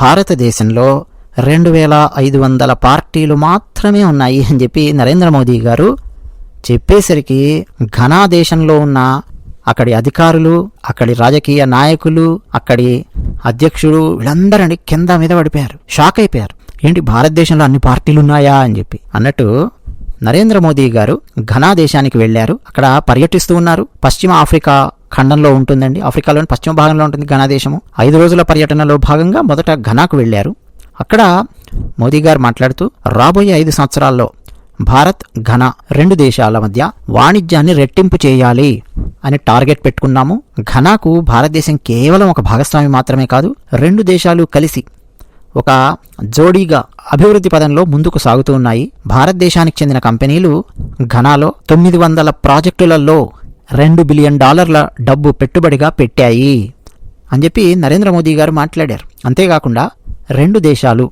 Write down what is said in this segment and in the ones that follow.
భారతదేశంలో రెండు వేల ఐదు వందల పార్టీలు మాత్రమే ఉన్నాయి అని చెప్పి నరేంద్ర మోదీ గారు చెప్పేసరికి ఘనా దేశంలో ఉన్న అక్కడి అధికారులు అక్కడి రాజకీయ నాయకులు అక్కడి అధ్యక్షుడు వీళ్ళందరినీ కింద మీద పడిపోయారు. షాక్ అయిపోయారు. ఏంటి భారతదేశంలో అన్ని పార్టీలు ఉన్నాయా అని చెప్పి. అన్నట్టు నరేంద్ర మోదీ గారు ఘనా దేశానికి వెళ్ళారు అక్కడ పర్యటిస్తూ ఉన్నారు. పశ్చిమ ఆఫ్రికా ఖండంలో ఉంటుందండి. ఆఫ్రికాలోని పశ్చిమ భాగంలో ఉంటుంది ఘనా దేశము ఐదు రోజుల పర్యటనలో భాగంగా మొదట ఘనాకు వెళ్ళారు అక్కడ మోదీ గారు మాట్లాడుతూ రాబోయే ఐదు సంవత్సరాల్లో భారత్ ఘనా రెండు దేశాల మధ్య వాణిజ్యాన్ని రెట్టింపు చేయాలి అని టార్గెట్ పెట్టుకున్నాము. ఘనాకు భారతదేశం కేవలం ఒక భాగస్వామి మాత్రమే కాదు రెండు దేశాలు కలిసి ఒక జోడీగా అభివృద్ధి పదంలో ముందుకు సాగుతూ ఉన్నాయి. భారతదేశానికి చెందిన కంపెనీలు ఘనాలో తొమ్మిది వందల ప్రాజెక్టులలో రెండు బిలియన్ డాలర్ల డబ్బు పెట్టుబడిగా పెట్టాయి అని చెప్పి నరేంద్ర మోదీ గారు మాట్లాడారు. అంతేకాకుండా రెండు దేశాలు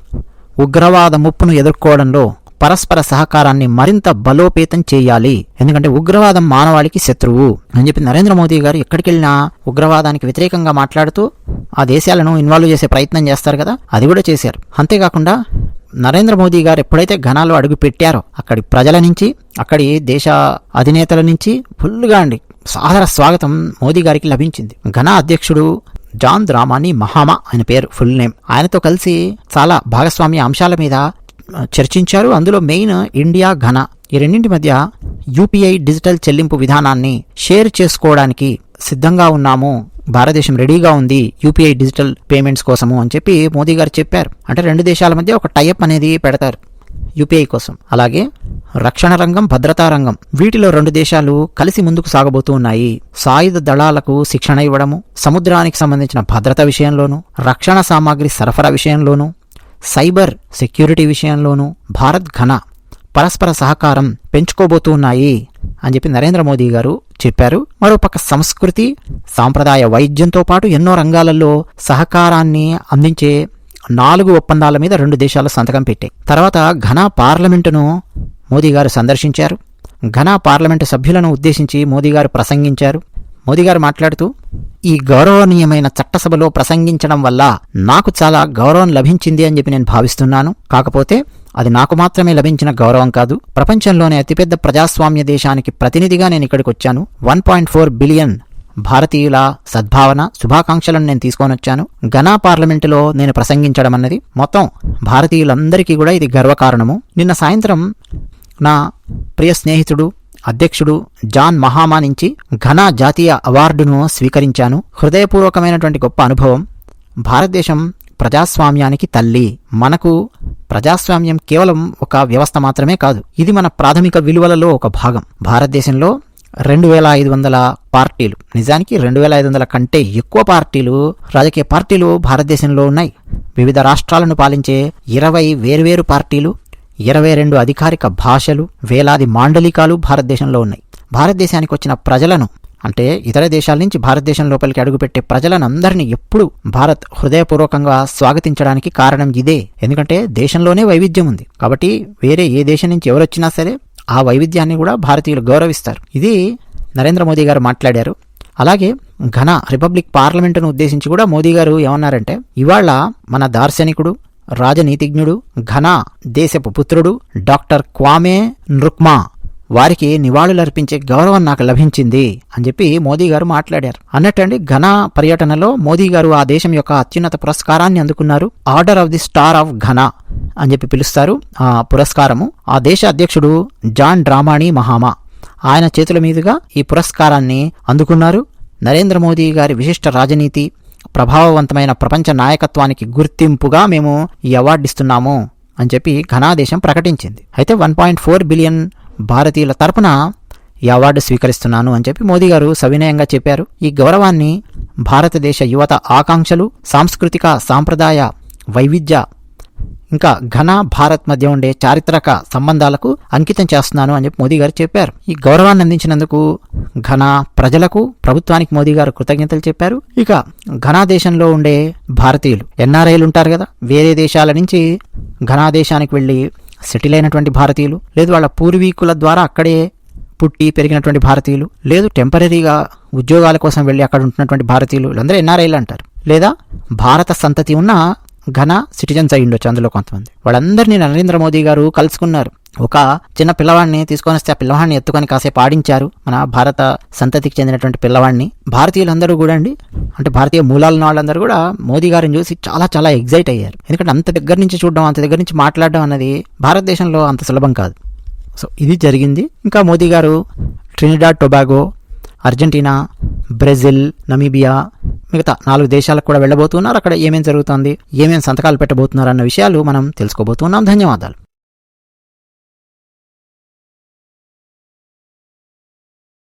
ఉగ్రవాద ముప్పును ఎదుర్కోవడంలో పరస్పర సహకారాన్ని మరింత బలోపేతం చేయాలి. ఎందుకంటే ఉగ్రవాదం మానవాళికి శత్రువు. అని చెప్పి నరేంద్ర మోదీ గారు ఎక్కడికి వెళ్ళినా ఉగ్రవాదానికి వ్యతిరేకంగా మాట్లాడుతూ ఆ దేశాలను ఇన్వాల్వ్ చేసే ప్రయత్నం చేస్తారు కదా అది కూడా చేశారు. అంతేకాకుండా నరేంద్ర మోదీ గారు ఎప్పుడైతే ఘనాలో అడుగు పెట్టారో అక్కడి ప్రజల నుంచి అక్కడి దేశ అధినేతల నుంచి ఫుల్గా అండి సాదర స్వాగతం మోదీ గారికి లభించింది. ఘనా అధ్యక్షుడు జాన్ ద్రామాని మహామా ఆయన పేరు ఫుల్ నేమ్. ఆయనతో కలిసి చాలా భాగస్వామ్య అంశాల మీద చర్చించారు. అందులో మెయిన్ ఇండియా ఘన. ఈ రెండింటి మధ్య యూపీఐ డిజిటల్ చెల్లింపు విధానాన్ని షేర్ చేసుకోవడానికి సిద్ధంగా ఉన్నాము. భారతదేశం రెడీగా ఉంది యూపీఐ డిజిటల్ పేమెంట్స్ కోసము అని చెప్పి మోదీ గారు చెప్పారు. అంటే రెండు దేశాల మధ్య ఒక టైఅప్ అనేది పెడతారు యూపీఐ కోసం. అలాగే రక్షణ రంగం భద్రతా రంగం వీటిలో రెండు దేశాలు కలిసి ముందుకు సాగబోతూ ఉన్నాయి. సాయుధ దళాలకు శిక్షణ ఇవ్వడము సముద్రానికి సంబంధించిన భద్రత విషయంలోనూ రక్షణ సామాగ్రి సరఫరా విషయంలోనూ సైబర్ సెక్యూరిటీ విషయంలోనూ భారత్ ఘన పరస్పర సహకారం పెంచుకోబోతూ ఉన్నాయి అని చెప్పి నరేంద్ర మోదీ గారు చెప్పారు. మరోపక్క సంస్కృతి సాంప్రదాయ వైద్యంతో పాటు ఎన్నో రంగాలలో సహకారాన్ని అందించే నాలుగు ఒప్పందాల మీద రెండు దేశాలు సంతకం పెట్టాయి. తర్వాత ఘనా పార్లమెంటును మోదీ గారు సందర్శించారు. ఘనా పార్లమెంటు సభ్యులను ఉద్దేశించి మోదీ గారు ప్రసంగించారు. మోదీ గారు మాట్లాడుతూ ఈ గౌరవనీయమైన చట్టసభలో ప్రసంగించడం వల్ల నాకు చాలా గౌరవం లభించింది అని చెప్పి నేను భావిస్తున్నాను. కాకపోతే అది నాకు మాత్రమే లభించిన గౌరవం కాదు. ప్రపంచంలోనే అతిపెద్ద ప్రజాస్వామ్య దేశానికి ప్రతినిధిగా నేను ఇక్కడికి వచ్చాను. వన్ పాయింట్ ఫోర్ బిలియన్ భారతీయుల సద్భావన శుభాకాంక్షలను నేను తీసుకొని వచ్చాను. ఘనా పార్లమెంటులో నేను ప్రసంగించడం అన్నది మొత్తం భారతీయులందరికీ కూడా ఇది గర్వకారణము. నిన్న సాయంత్రం నా ప్రియ స్నేహితుడు అధ్యక్షుడు జాన్ మహామా నుంచి ఘనా జాతీయ అవార్డును స్వీకరించాను. హృదయపూర్వకమైనటువంటి గొప్ప అనుభవం. భారతదేశం ప్రజాస్వామ్యానికి తల్లి. మనకు ప్రజాస్వామ్యం కేవలం ఒక వ్యవస్థ మాత్రమే కాదు ఇది మన ప్రాథమిక విలువలలో ఒక భాగం. భారతదేశంలో రెండు వేల ఐదు వందల పార్టీలు నిజానికి రెండు వేల ఐదు వందల కంటే ఎక్కువ పార్టీలు రాజకీయ పార్టీలు భారతదేశంలో ఉన్నాయి. వివిధ రాష్ట్రాలను పాలించే ఇరవై వేర్వేరు పార్టీలు ఇరవై రెండు అధికారిక భాషలు వేలాది మాండలికాలు భారతదేశంలో ఉన్నాయి. భారతదేశానికి వచ్చిన ప్రజలను అంటే ఇతర దేశాల నుంచి భారతదేశం లోపలికి అడుగుపెట్టే ప్రజలను అందరినీ ఎప్పుడు భారత్ హృదయపూర్వకంగా స్వాగతించడానికి కారణం ఇదే. ఎందుకంటే దేశంలోనే వైవిధ్యం ఉంది. కాబట్టి వేరే ఏ దేశం నుంచి ఎవరొచ్చినా సరే ఆ వైవిధ్యాన్ని కూడా భారతీయులు గౌరవిస్తారు. ఇది నరేంద్ర మోదీ గారు మాట్లాడారు. అలాగే ఘన రిపబ్లిక్ పార్లమెంటును ఉద్దేశించి కూడా మోదీ గారు ఏమన్నారంటే ఇవాళ మన దార్శనికుడు రాజనీతిజ్ఞుడు ఘనా దేశపు పుత్రుడు డాక్టర్ క్వామే నృక్మా. వారికి నివాళులర్పించే గౌరవం నాకు లభించింది అని చెప్పి మోదీ గారు మాట్లాడారు. అన్నట్టండి ఘనా పర్యటనలో మోదీ గారు ఆ దేశం యొక్క అత్యున్నత పురస్కారాన్ని అందుకున్నారు. Order of the star of Ghana అని చెప్పి పిలుస్తారు. ఆ పురస్కారము ఆ దేశ అధ్యక్షుడు జాన్ డ్రామాణి మహామా. ఆయన చేతుల మీదుగా ఈ పురస్కారాన్ని అందుకున్నారు. నరేంద్ర మోదీ గారి విశిష్ట రాజనీతి ప్రభావవంతమైన ప్రపంచ నాయకత్వానికి గుర్తింపుగా మేము ఈ అవార్డు ఇస్తున్నాము అని చెప్పి ఘనాదేశం ప్రకటించింది. అయితే వన్ పాయింట్ ఫోర్ బిలియన్ భారతీయుల తరపున ఈ అవార్డు స్వీకరిస్తున్నాను అని చెప్పి మోదీ గారు సవినయంగా చెప్పారు. ఈ గౌరవాన్ని భారతదేశ యువత ఆకాంక్షలు సాంస్కృతిక సాంప్రదాయ వైవిధ్య ఇంకా ఘన భారత్ మధ్య ఉండే చారిత్రక సంబంధాలకు అంకితం చేస్తున్నాను అని చెప్పి మోదీ గారు చెప్పారు. ఈ గౌరవాన్ని అందించినందుకు ఘన ప్రజలకు ప్రభుత్వానికి మోదీ గారు కృతజ్ఞతలు చెప్పారు. ఇక ఘనా దేశంలో ఉండే భారతీయులు ఎన్ఆర్ఐలు ఉంటారు కదా? వేరే దేశాల నుంచి ఘనా దేశానికి వెళ్ళి సెటిల్ అయినటువంటి భారతీయులు లేదు వాళ్ళ పూర్వీకుల ద్వారా అక్కడే పుట్టి పెరిగినటువంటి భారతీయులు లేదు టెంపరీగా ఉద్యోగాల కోసం వెళ్ళి అక్కడ ఉంటున్నటువంటి భారతీయులు వీళ్ళందరూ ఎన్ఆర్ఐలు అంటారు. లేదా భారత సంతతి ఉన్న ఘన సిటిజన్స్ అయ్యి ఉండొచ్చు అందులో కొంతమంది. వాళ్ళందరినీ నరేంద్ర మోదీ గారు కలుసుకున్నారు. ఒక చిన్న పిల్లవాడిని తీసుకొని వస్తే ఆ పిల్లవాడిని ఎత్తుకొని కాసేపు ఆడించారు. మన భారత సంతతికి చెందినటువంటి పిల్లవాడిని. భారతీయులందరూ కూడా అండి అంటే భారతీయ మూలాల వాళ్ళందరూ కూడా మోదీ గారిని చూసి చాలా చాలా ఎగ్జైట్ అయ్యారు. ఎందుకంటే అంత దగ్గర నుంచి చూడడం అంత దగ్గర నుంచి మాట్లాడడం అన్నది భారతదేశంలో అంత సులభం కాదు. సో ఇది జరిగింది. ఇంకా Modi garu Trinidad Tobago Argentina Brazil Namibia మిగతా నాలుగు దేశాలకు కూడా వెళ్ళబోతున్నారు. అక్కడ ఏమేం జరుగుతుంది ఏమేం సంతకాలు పెట్టబోతున్నారు అన్న విషయాలు మనం తెలుసుకోబోతున్నాం. ధన్యవాదాలు.